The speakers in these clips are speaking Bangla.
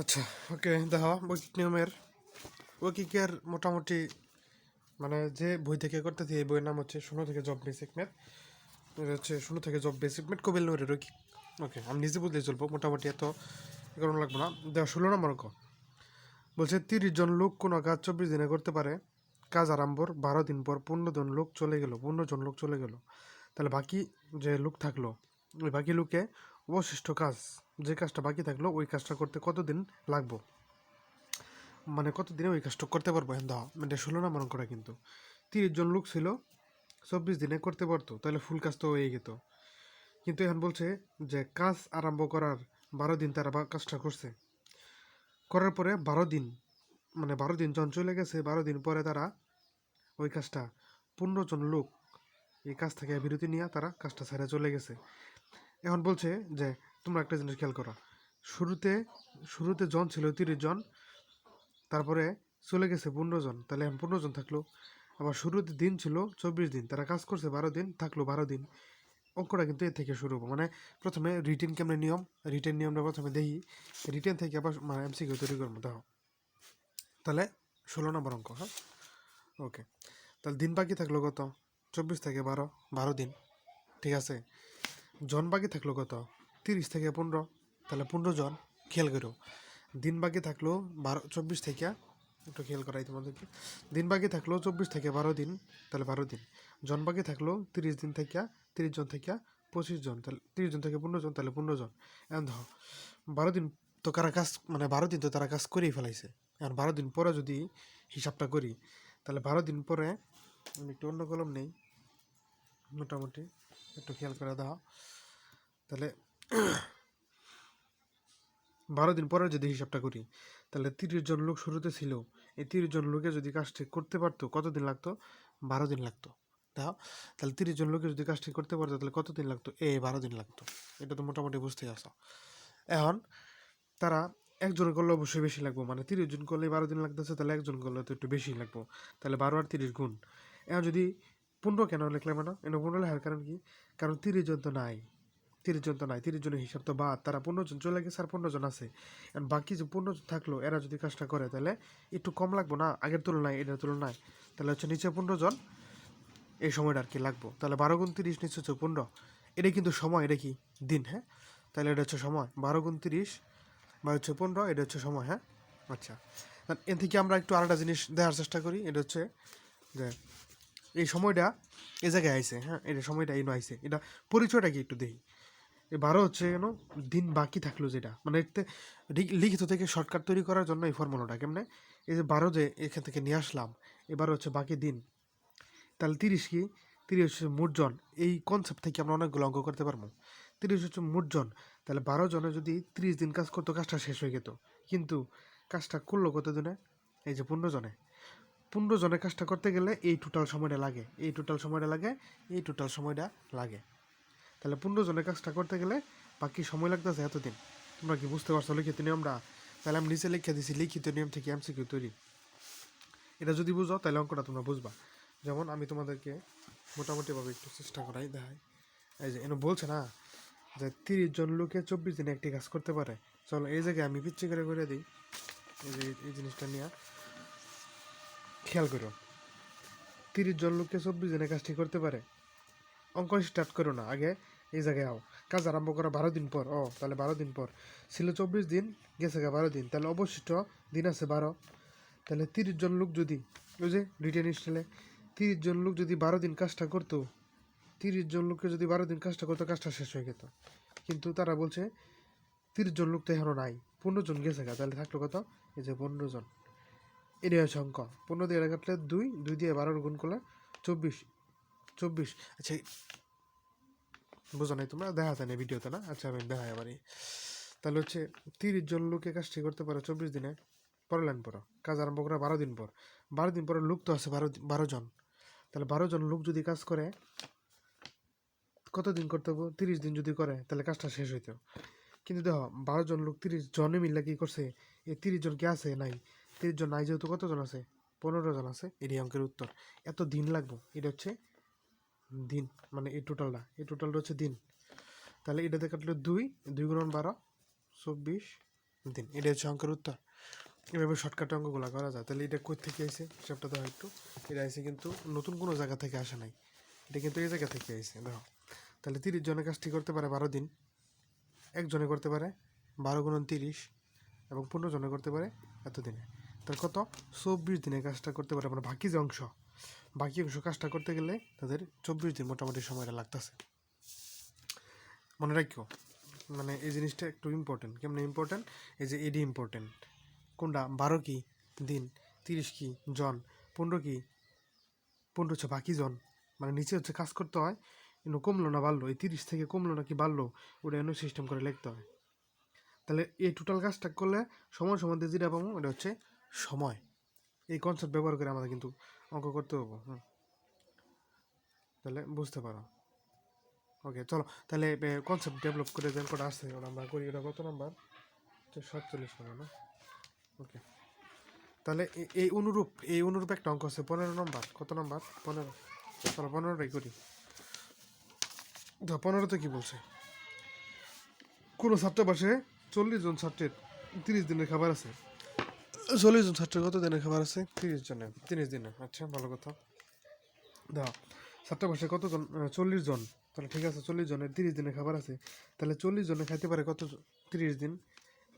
আচ্ছা ওকে, দেখো বৈকিক নিয়মের বৈকিকের মোটামুটি মানে যে বই থেকে করতেছি, এই বইয়ের নাম হচ্ছে শূন্য থেকে জব বেসিক এটা হচ্ছে শূন্য থেকে জব বেসিক ম্যাথ কবিল নোরের রৈকিক ওকে, আমি নিজে বুঝলে চলবো, মোটামুটি এত এ করানো লাগবে না। দেখো, ষোলো নম্বর অঙ্ক। বলছে, তিরিশ জন লোক কোনো কাজ চব্বিশ দিনে করতে পারে। কাজ আরম্ভর বারো দিন পর পনেরো জন লোক চলে গেলো, পনেরো জন লোক চলে গেল। তাহলে বাকি যে লোক থাকল, ওই বাকি লোকে অবশিষ্ট কাজ, যে কাজটা বাকি থাকল, ওই কাজটা করতে কতদিন লাগবো? মানে কতদিনে ওই কাজটা করতে পারব? দাও মানে ষোলো নম্বর অঙ্কটা কিন্তু। তিরিশ জন লোক ছিল, চব্বিশ দিনে করতে পারতো, তাহলে ফুল কাজ তো হয়ে যেত কিন্তু এখন বলছে যে কাজ আরম্ভ করার বারো দিন তারা কাজটা করছে। করার পরে বারো দিন মানে বারো দিন জন চলে গেছে, বারো দিন পরে তারা ওই কাজটা পনেরো জন লোক এই কাজ থেকে বিরতি নিয়ে তারা কাজটা ছেড়ে চলে গেছে। এখন বলছে যে, তোমরা একটা জিনিস খেয়াল করো। শুরুতে শুরুতে জন ছিল তিরিশ জন, তারপরে চলে গেছে পনেরো জন। তাহলে এখন পনেরো জন থাকল। আবার শুরুতে দিন ছিল চব্বিশ দিন। তারা কাজ করছে বারো দিন, থাকল বারো দিন। অঙ্কটা কিন্তু এর থেকে শুরু মানে প্রথমে রিটেন কেমন নিয়ম? রিটেন নিয়মটা প্রথমে দেখি। রিটেন থেকে আবার মানে এমসিকিউ তৈরি করব। দেখো তাহলে ষোলো নম্বর অঙ্ক হ্যাঁ? ওকে তাহলে দিন বাকি থাকল কত? চব্বিশ থেকে বারো। বারো দিন। ঠিক আছে? জন বাকি থাকল কত? তিরিশ থেকে পনেরো। তাহলে পনেরো জন খেয়াল করো। দিন বাকি থাকল বারো, চব্বিশ থেকে একটু খেয়াল করাই তোমাদেরকে। দিন বাকি থাকল চব্বিশ থেকে বারো দিন। তাহলে বারো দিন। জন বাকি থাকল তিরিশ দিন থেকে তিরিশ জন থেকে পঁচিশ জন। তাহলে তিরিশ জন থেকে পনেরো জন, তাহলে পনেরো জন। এখন ধর, বারো দিন তো কারা কাজ মানে বারো দিন তো তারা কাজ করেই ফেলাইছে। এখন বারো দিন পরে যদি হিসাবটা করি, তাহলে বারো দিন পরে আমি একটু অন্য কলম নেই। মোটামুটি। একটু খেয়াল করে দাও। তাহলে বারো দিন পরে যদি হিসাবটা করি, তাহলে তিরিশ জন লোক শুরুতে ছিল। এই তিরিশ জন লোকে যদি কাজটি করতে পারতো, কতদিন লাগতো? বারো দিন লাগতো। দেখো তাহলে তিরিশ জন লোকে যদি কাজটি করতে পারতো, তাহলে কতদিন লাগতো? এ, বারো দিন লাগতো। এটা তো মোটামুটি বুঝতেই আসো এখন তারা একজন করলে অবশ্যই বেশি লাগবো। মানে তিরিশ জন করলে বারো দিন লাগতেছে, তাহলে একজন করলে তো একটু বেশি লাগবো। তাহলে বারো আর তিরিশ গুণ। এখন যদি পনেরো কেন লিখলাম না? এনে পনেরো লেখার কারণ কি? কারণ তিরিশ জন তো নাই। তিরিশ জন তো নাই। তিরিশ জনের হিসাব তো বাদ। তারা পনেরো জন চলে গেছে আর পনেরো জন আছে। এখন বাকি যে পনেরো জন থাকল, এরা যদি কাজটা করে তাহলে একটু কম লাগবো না? আগের তুলনায় এটার তুলনায়। তাহলে হচ্ছে নিচে পনেরো জন, এই সময়টা আর কি লাগবো। তাহলে বারো গুণ তিরিশ নিচে হচ্ছে পনেরো এটা কিন্তু সময়, এটা কি? দিন হ্যাঁ? তাহলে এটা হচ্ছে সময়। বারো গুণ তিরিশ বা হচ্ছে পনেরো, এটা হচ্ছে সময় হ্যাঁ? আচ্ছা। এর থেকে আমরা একটু আরেকটা জিনিস দেখার চেষ্টা করি। এটা হচ্ছে যে এই সময়টা এ জায়গায় আইসে হ্যাঁ? এটা সময়টা এই আইসে এটা পরিচয়টা কি একটু দেখি বারো হচ্ছে কেন দিন বাকি থাকল যেটা। মানে এতে লিখিত থেকে শর্টকাট তৈরি করার জন্য এই ফর্মুলাটা কেমনে? এই যে বারো যে এখান থেকে নিয়ে আসলাম এবার হচ্ছে বাকি দিন। তাহলে তিরিশ কি? তিরিশ হচ্ছে মোটজন এই কনসেপ্ট থেকে আমরা অনেকগুলো অঙ্ক করতে পারব। তিরিশ হচ্ছে মোটজন তাহলে বারো জনে যদি তিরিশ দিন কাজ করতো, কাজটা শেষ হয়ে যেত। কিন্তু কাজটা করল কত দিনে এই যে পনেরো জনে। পনেরো জনের কাজটা করতে গেলে এই টোটাল সময়টা লাগে, এই টোটাল সময়টা লাগে, এই টোটাল সময়টা লাগে। তাহলে পনেরো জনের কাজটা করতে গেলে বাকি সময় লাগতেছে এতদিন। তোমরা কি বুঝতে পারছ লিখিত নিয়মটা? তাহলে আমি নিচে লিখে দিছি, লিখিত নিয়ম থেকে এমসিকিউ তৈরি। এটা যদি বুঝো, তাহলে অঙ্কটা তোমরা বুঝবা। যেমন আমি তোমাদেরকে মোটামুটিভাবে একটু চেষ্টা করাই, দেখাই। এই যে, এনে বলছে না যে তিরিশ জন লোকে চব্বিশ দিনে একটি কাজ করতে পারে। চলো এই জায়গায় আমি পিচ্ছি করে করে দিই। এই যে, এই জিনিসটা নিয়ে খেয়াল করো। তিরিশ জন লোককে চব্বিশ দিনে কাজটি করতে পারে। অঙ্ক স্টার্ট করো না, আগে এই জায়গায় আও। কাজ আরম্ভ করা বারো দিন পর, ও, তাহলে বারো দিন পর। ছিল চব্বিশ দিন, গেছে গা বারো দিন, তাহলে অবশিষ্ট দিন আছে বারো। তাহলে তিরিশ জন লোক যদি, ওই যে রিটেন স্টাইলে তিরিশ জন লোক যদি বারো দিন কাজটা করতো, তিরিশ জন লোককে যদি বারো দিন কাজটা করতো, কাজটা শেষ হয়ে যেত কিন্তু তারা বলছে, তিরিশ জন লোক তো এখনও নাই, পনেরো জন গেছে গা, তাহলে থাকল কত? এই যে পনেরো জন। এটাই হচ্ছে অঙ্ক পনেরো দিয়ে কাটলে দুই দুই দিয়ে বারোর গুণ করলে চব্বিশ চব্বিশ। আচ্ছা বোঝো নাই তোমরা? দেখা যায় না ভিডিওতে, না? আচ্ছা আমি দেখাই আবারই। তাহলে হচ্ছে তিরিশ জন লোকে কাজটি করতে পারে চব্বিশ দিনে। পরের লাইন পর কাজ আরম্ভ করে বারো দিন পর। বারো দিন পরে লোক তো আছে বারো বারো জন। তাহলে বারো জন লোক যদি কাজ করে, কতদিন করতে হবে? তিরিশ দিন যদি করে, তাহলে কাজটা শেষ হইতো। কিন্তু দেখো, বারো জন লোক তিরিশ জনে মিলে কি করছে? এই তিরিশ জন কে আছে? নাই। তিরিশ জন নাই যেহেতু কতজন আছে? পনেরো জন আছে এটি অঙ্কের উত্তর। এত দিন লাগবো? এটা হচ্ছে দিন মানে এই টোটালটা এই টোটালটা হচ্ছে দিন। তাহলে এটাতে কাটলো দুই দুই গুণ বারো, চব্বিশ দিন। এটা হচ্ছে অঙ্কের উত্তর। এভাবে শর্টকাট অঙ্কগুলো করা যায়। তাহলে এটা কই থেকে আইছে? হিসাবটা দেখো একটু। এটা আইছে কিন্তু নতুন কোনো জায়গা থেকে আসে নাই। এটা কিন্তু এই জায়গা থেকে আইছে দেখো তাহলে তিরিশ জনের কাজটি করতে পারে বারো দিন। একজনে করতে পারে বারো গুণন তিরিশ এবং পনেরো জনে করতে পারে এত দিনে তার কত? চব্বিশ দিনে কাজটা করতে পারে মানে বাকি যে অংশ। বাকি অংশ কাজটা করতে গেলে তাদের চব্বিশ দিন মোটামুটি সময়টা লাগতেছে। মনে রাখিও মানে এই জিনিসটা একটু ইম্পর্টেন্ট কেমন ইম্পর্টেন্ট এই যে এডি ইম্পর্টেন্ট কোনটা? বারো কি দিন, তিরিশ কি জন, পনেরো কি পনেরো হচ্ছে বাকি জন। মানে নিচে হচ্ছে কাজ করতে হয়, কিন্তু কমলো না, বাড়লো। এই তিরিশ থেকে কমলো না কি বাড়লো, ওটা এনে সিস্টেম করে লিখতে হয়। তাহলে এই টোটাল কাজটা করলে সময় সম্বন্ধে যেটা পাবো, ওটা হচ্ছে সময়। এই কনসেপ্ট ব্যবহার করে আমাদের কিন্তু অঙ্ক করতে হব হুম। তাহলে বুঝতে পারো। ওকে চলো। তাহলে কনসেপ্ট ডেভেলপ করে যে অঙ্কটা আসছে, ওটা আমরা করি। ওটা কত নাম্বার সাতচল্লিশ নম্বর না? ওকে তাহলে এই অনুরূপ এই অনুরূপ একটা অঙ্ক আছে, পনেরো নম্বর কত নম্বর পনেরো। চলো, পনেরোটাই করি। দেখো পনেরোতে কী বলছে? কোনো ছাত্রাবাসে চল্লিশ জন ছাত্রের তিরিশ দিনের খাবার আছে। চল্লিশ জন ছাত্রের কত দিনের খাবার আছে? তিরিশ জনের। তিরিশ দিনের। আচ্ছা ভালো কথা। দাও। ছাত্রাবাসে কতজন? চল্লিশ জন। তাহলে ঠিক আছে, চল্লিশ জনের তিরিশ দিনের খাবার আছে। তাহলে চল্লিশ জনে খাইতে পারে কত তিরিশ দিন?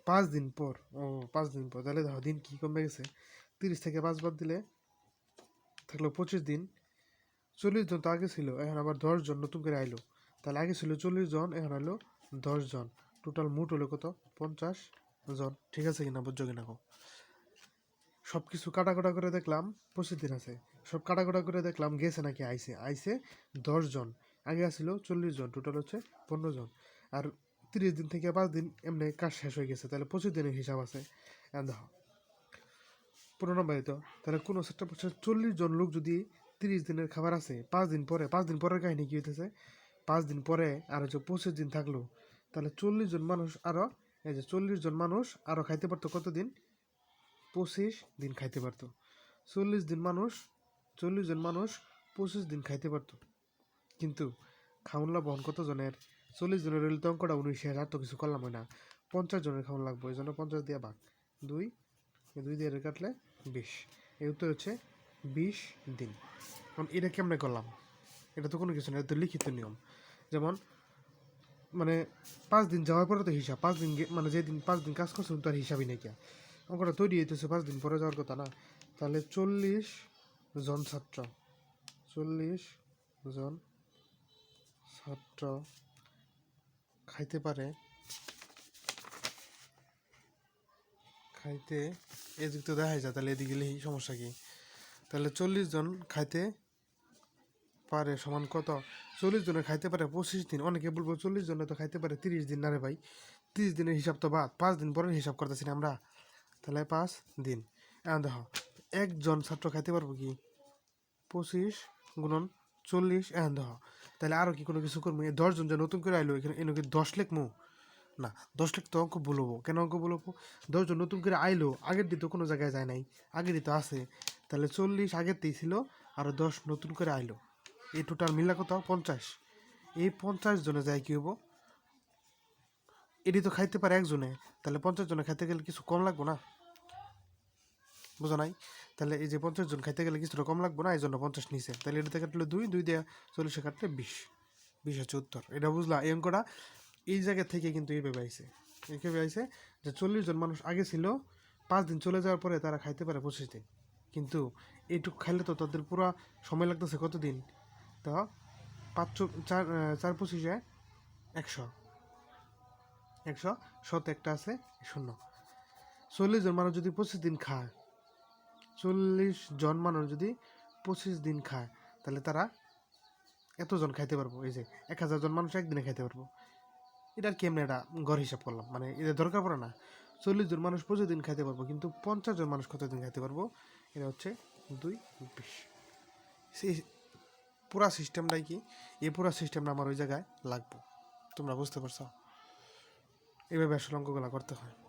পাঁচ দিন পর। ও, পাঁচ দিন পর। তাহলে দেখো দিন কি কমে গেছে? তিরিশ থেকে পাঁচ বাদ দিলে থাকল পঁচিশ দিন। চল্লিশ জন তো আগে ছিল, এখন আবার দশ জন নতুন করে আইলো। তাহলে আগে ছিল চল্লিশ জন, এখন হলো দশ জন। টোটাল মোট হলো কত? পঞ্চাশ জন। ঠিক আছে কিনা? বুঝছ কিনা সব কিছু কাটাকাটা করে দেখলাম পঁচিশ দিন আছে। সব কাটাকাটা করে দেখলাম, গেছে নাকি? আইসে আইসে দশ জন। আগে আসছিল চল্লিশ জন টোটাল হচ্ছে পনেরো জন। আর তিরিশ দিন থেকে পাঁচ দিন এমনি কাজ শেষ হয়ে গেছে। তাহলে পঁচিশ দিনের হিসাব আছে। দেখো, পনেরো নম্বর তো। তাহলে কোনো সেটা বছর চল্লিশ জন লোক যদি তিরিশ দিনের খাবার আছে, পাঁচ দিন পরে, পাঁচ দিন পরের কাহিনী কি হইতেছে? পাঁচ দিন পরে আর হচ্ছে পঁচিশ দিন থাকল। তাহলে চল্লিশ জন মানুষ আরও এই যে চল্লিশ জন মানুষ আরও খাইতে পারতো কত দিন পঁচিশ দিন খাইতে পারতো। চল্লিশ দিন মানুষ, চল্লিশ জন মানুষ পঁচিশ দিন খাইতে পারতো। কিন্তু খাউনলা বহন কত জনের? চল্লিশ জনের রেল তো অঙ্কটা উনিশ হাজার তো কিছু করলাম না। পঞ্চাশ জনের খাওয়ান লাগবে, এই জন্য পঞ্চাশ দিয়ে ভাগ দুই দুই দিয়ে কাটলে বিশ। এই উত্তর হচ্ছে বিশ দিন। এখন এটা কেমনে করলাম? এটা তো কোনো কিছু না, এটা তো লিখিত নিয়ম। যেমন মানে পাঁচ দিন যাওয়ার পরে তো হিসাব, পাঁচ দিন মানে যেদিন পাঁচ দিন কাজ করছে তার হিসাবই নেই কে। অঙ্কটা তৈরি হইতেছে পাঁচ দিন পরে যাওয়ার কথা না। তাহলে চল্লিশ জন ছাত্র। চল্লিশ জন ছাত্র খাইতে পারে। খাইতে এদিক তো দেখাই যায়, তাহলে এদিকে লিখি, সমস্যা কি? তাহলে চল্লিশ জন খাইতে পারে সমান কত? চল্লিশ জনে খাইতে পারে পঁচিশ দিন। অনেকে বলব চল্লিশ জনে তো খাইতে পারে তিরিশ দিন। না রে ভাই, তিরিশ দিনের হিসাব তো বাদ, পাঁচ দিন পরের হিসাব করতেছি আমরা। তাহলে পাঁচ দিন। এখন দেখো, একজন ছাত্র খাইতে পারব কি? পঁচিশ গুণন চল্লিশ, এখন দেখো, তাহলে আরও কি কোনো কিছু করব? দশজন যে নতুন করে আইলো, এখানে এনে কি দশ লেখমু না, দশ লাখ তো অঙ্ক বলব কেন অঙ্ক বলব দশজন নতুন করে আইলো, আগের দিন তো কোনো জায়গায় যায় নাই, আগের দিন তো আছে। তাহলে চল্লিশ আগেরতেই ছিল আরও দশ নতুন করে আইলো। এই টোটাল মিলা কত? পঞ্চাশ। এই পঞ্চাশ জনে যায় কি হব? এটি তো খাইতে পারে একজনে, তাহলে পঞ্চাশ জনে খাইতে গেলে কিছু কম লাগবো না? বুঝো নাই? তাহলে এই যে পঞ্চাশ জন খাইতে গেলে কিছুটা কম লাগবো না? এই জন্য পঞ্চাশ নিচে তাহলে এটাতে কাটলে দুই দুই দিয়ে চল্লিশে কাটলে বিশ। বিশ হচ্ছে উত্তর এটা বুঝলা? এই অঙ্কটা এই জায়গা থেকে কিন্তু এইভাবে আইছে। এইভাবে আইছে যে চল্লিশ জন মানুষ আগে ছিল, পাঁচ দিন চলে যাওয়ার পরে তারা খাইতে পারে পঁচিশ দিন। কিন্তু এইটুকু খাইলে তো তাদের পুরো সময় লাগতেছে কতদিন? তো পাঁচ চার চার পঁচিশে একশো। একশো, শত একটা আছে, শূন্য। চল্লিশ জন মানুষ যদি পঁচিশ দিন খায় চল্লিশ জন মানুষ যদি পঁচিশ দিন খায়, তাহলে তারা এতজন খাইতে পারব? এই যে এক হাজার জন মানুষ একদিনে খাইতে পারব। এটা এটার কেমনে এটা গড় হিসাব করলাম? মানে এদের দরকার পড়ে না। চল্লিশ জন মানুষ দিন খাইতে পারব, কিন্তু পঞ্চাশ জন মানুষ কতদিন খাইতে পারব? এটা হচ্ছে দুই বিশ। সেই পুরা সিস্টেমটাই কি? এই পুরা সিস্টেমটা আমার ওই জায়গায় লাগবো। তোমরা বুঝতে পারছ? এইভাবে আসলে অঙ্কগুলো করতে হয়।